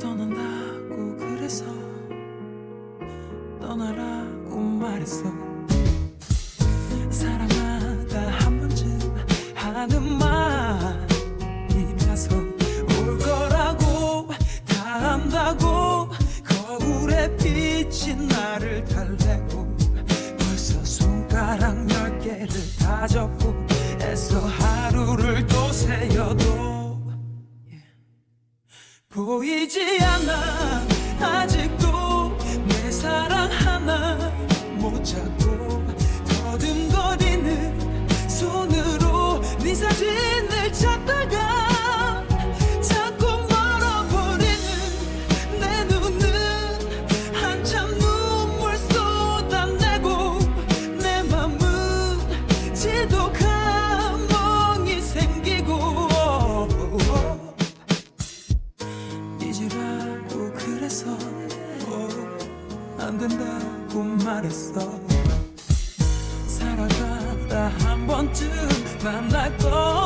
떠난다고 그래서 떠나라고 말했어. 사랑하다 한 번쯤 하는 말이라서 올 거라고 다 안다고 거울에 비친 나를 달래고 벌써 손가락 열 개를 다 접고 애써 하루를 보이지 않아. 아직 안 된다고 말했어. 살아가다 한 번쯤 만날 거